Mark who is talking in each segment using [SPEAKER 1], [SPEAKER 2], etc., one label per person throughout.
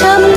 [SPEAKER 1] ชุ่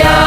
[SPEAKER 1] ด้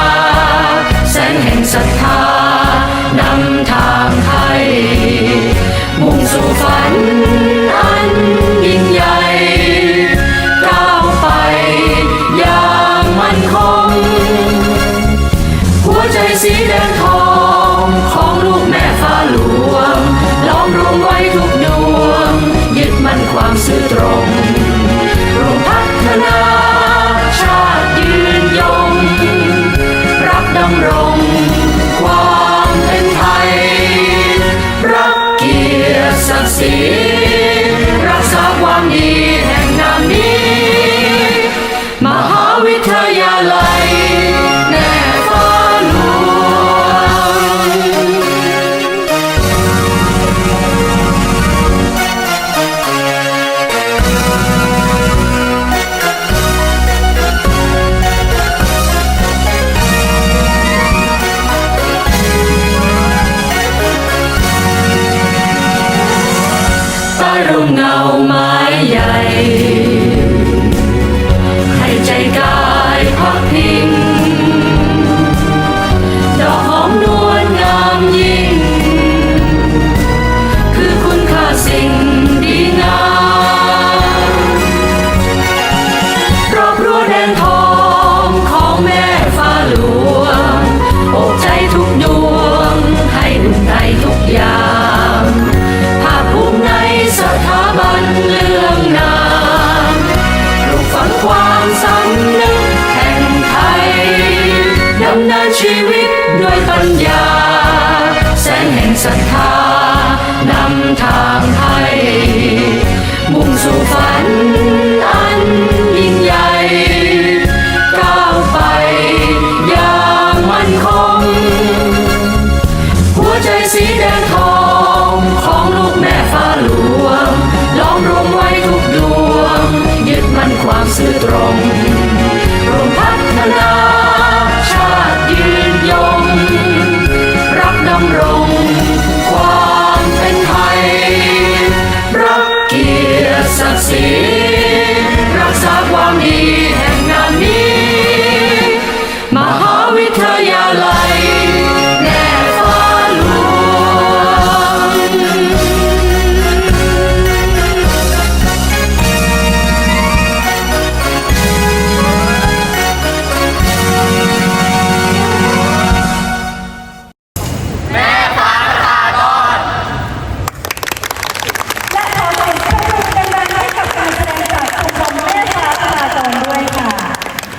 [SPEAKER 1] ร่มเงาไม้ใหญ่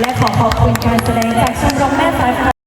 [SPEAKER 2] และขอขอบคุณการแสดงจากชมรมแม่ฟ้า